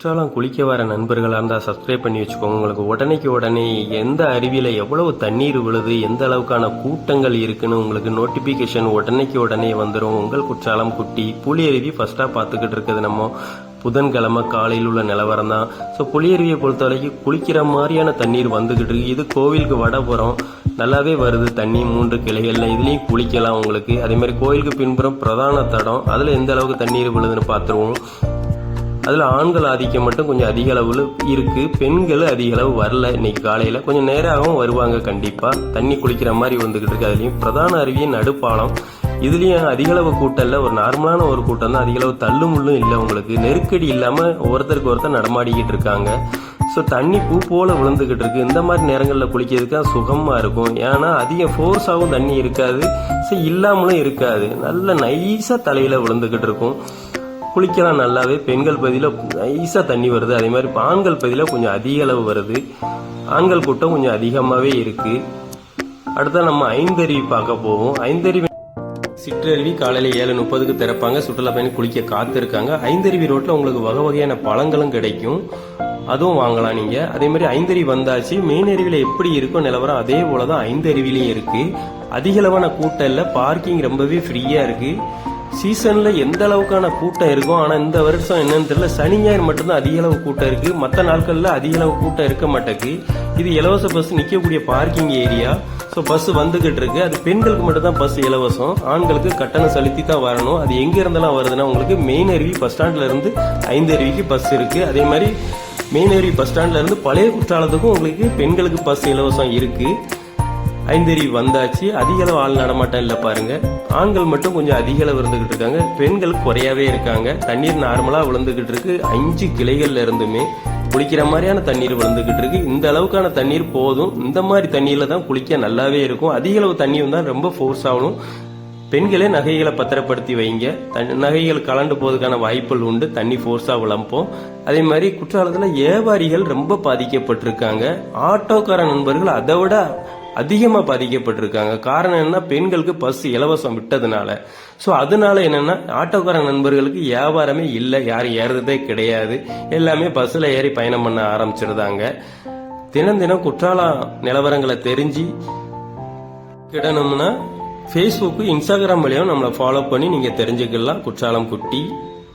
குற்றாலம் குளிக்க வர நண்பர்களாக இருந்தால் சப்ஸ்கிரைப் பண்ணி வச்சுக்கோங்க. உங்களுக்கு உடனேக்கு உடனே எந்த அருவியில் எவ்வளவு தண்ணீர் விழுது எந்த அளவுக்கான கூட்டங்கள் இருக்குன்னு உங்களுக்கு நோட்டிஃபிகேஷன் உடனேக்கு உடனே வந்துடும் உங்கள் குற்றாலம் குட்டி புலியருவி ஃபர்ஸ்ட்டாக பார்த்துக்கிட்டு இருக்குது நம்ம. புதன்கிழமை காலையில் உள்ள நிலவரம் தான். ஸோ புளியருவியை பொறுத்த வரைக்கும் குளிக்கிற மாதிரியான தண்ணீர் வந்துக்கிட்டு இருக்கு. இது கோவிலுக்கு வடபுறம் நல்லாவே வருது தண்ணி மூன்று கிளைகள்ல இதுலேயும் குளிக்கலாம் உங்களுக்கு. அதே மாதிரி கோயிலுக்கு பின்புறம் பிரதான தடம். அதில் எந்த அளவுக்கு தண்ணீர் விழுதுன்னு பார்த்துருவோம். அதில் ஆண்கள் ஆதிக்கம் மட்டும் கொஞ்சம் அதிக அளவில் இருக்கு. பெண்கள் அதிக அளவு வரல. இன்னைக்கு காலையில் கொஞ்சம் நேராகவும் வருவாங்க கண்டிப்பாக தண்ணி குளிக்கிற மாதிரி வந்துகிட்டு இருக்கு. அதுலேயும் பிரதான அருவியின் நடுப்பாலம். இதுலேயும் அதிகளவு கூட்டம் இல்லை ஒரு நார்மலான ஒரு கூட்டம் தான். அதிகளவு தள்ளுமுள்ளும் இல்லை உங்களுக்கு. நெருக்கடி இல்லாமல் ஒருத்தருக்கு ஒருத்தர் நடமாடிக்கிட்டு இருக்காங்க. ஸோ தண்ணி பூ போல விழுந்துகிட்டு இருக்கு. இந்த மாதிரி நேரங்களில் குளிக்கிறதுக்கு சுகமாக இருக்கும். ஏன்னா அதிக ஃபோர்ஸாகவும் தண்ணி இருக்காது. ஸோ இல்லாமலும் இருக்காது. நல்ல நைஸாக தலையில் விழுந்துகிட்டு இருக்கும். குளிக்கலாம் நல்லாவே பெண்கள் பகுதியில் நைஸாக தண்ணி வருது. அதே மாதிரி ஆண்கள் பகுதியில் கொஞ்சம் அதிக அளவு வருது. ஆண்கள் கூட்டம் கொஞ்சம் அதிகமாகவே இருக்கு. அடுத்தா நம்ம ஐந்தருவி பார்க்க போவோம். ஐந்தருவி சிற்றருவி காலையில் ஏழு முப்பதுக்கு திறப்பாங்க. சுற்றுலா பயணி குளிக்க காத்திருக்காங்க. ஐந்தருவி ரோட்டில் உங்களுக்கு வகை வகையான பழங்களும் கிடைக்கும். அதுவும் வாங்கலாம் நீங்க. அதே மாதிரி ஐந்தருவி வந்தாச்சு. மெயின் அருவியில் எப்படி இருக்கும் நிலவரம் அதே போல தான் ஐந்தருவிலையும் இருக்கு அதிகளவான கூட்டம் இல்லை. பார்க்கிங் ரொம்பவே ஃப்ரீயாக இருக்கு. சீசனில் எந்த அளவுக்கான கூட்டம் இருக்கும் ஆனால் இந்த வருஷம் என்னன்னு தெரியல. சனி ஞாயிறு மட்டும்தான் அதிக அளவு கூட்டம் இருக்கு. மற்ற நாட்களில் அதிக அளவு கூட்டம் இருக்க மாட்டேங்குது. இது இலவச பஸ் நிற்கக்கூடிய பார்க்கிங் ஏரியா. ஸோ பஸ் வந்துகிட்டு இருக்கு. அது பெண்களுக்கு மட்டும் தான் பஸ் இலவசம். ஆண்களுக்கு கட்டணம் செலுத்தி தான் வரணும். அது எங்கே இருந்தெல்லாம் வருதுன்னா உங்களுக்கு மெயின் அருவி பஸ் ஸ்டாண்ட்லேருந்து ஐந்து அருவிக்கு பஸ் இருக்கு. அதே மாதிரி மெயின் அருவி பஸ் ஸ்டாண்ட்ல இருந்து பழைய குற்றாலத்துக்கும் உங்களுக்கு பெண்களுக்கு பஸ் இலவசம் இருக்குது ஐந்தறிவு வந்தாச்சு. அதிக அளவு ஆள் நடமாட்டம் இல்லை பாருங்க. ஆண்கள் மட்டும் கொஞ்சம் அதிக அளவு இருந்துகிட்டு இருக்காங்க. பெண்கள் குறையாவே இருக்காங்க. தண்ணீர் நார்மலாக விழுந்துகிட்டு இருக்கு. அஞ்சு கிளைகள்ல இருந்துமே குளிக்கிற மாதிரியான தண்ணீர் விழுந்துகிட்டு இருக்கு. இந்த அளவுக்கான தண்ணீர் போதும். இந்த மாதிரி தண்ணீர்ல தான் குளிக்க நல்லாவே இருக்கும். அதிக அளவு தண்ணி வந்தா ரொம்ப ஃபோர்ஸ் ஆகணும். பெண்களே நகைகளை பத்திரப்படுத்தி வைங்க. நகைகள் கலண்டு போவதுக்கான வாய்ப்புகள் உண்டு. தண்ணி ஃபோர்ஸாக விளம்போம். அதே மாதிரி குற்றாலத்தில் வியாபாரிகள் ரொம்ப பாதிக்கப்பட்டிருக்காங்க. ஆட்டோக்கார நண்பர்கள் அதை விட அதிகமாக பாதிக்கப்பட்டிருக்காங்க. காரணம் என்ன பெண்களுக்கு பஸ் இலவசம் விட்டதுனால. ஸோ அதனால என்னென்னா ஆட்டோக்கார நண்பர்களுக்கு வியாபாரமே இல்லை. யாரும் ஏறுறதே கிடையாது. எல்லாமே பஸ்ஸில் ஏறி பயணம் பண்ண ஆரம்பிச்சிருந்தாங்க. தினம் தினம் குற்றாலம் நிலவரங்களை தெரிஞ்சு கிடணும்னா ஃபேஸ்புக்கு இன்ஸ்டாகிராம் வழியாகவும் நம்மளை ஃபாலோ பண்ணி நீங்கள் தெரிஞ்சுக்கலாம். குற்றாலம் குட்டி.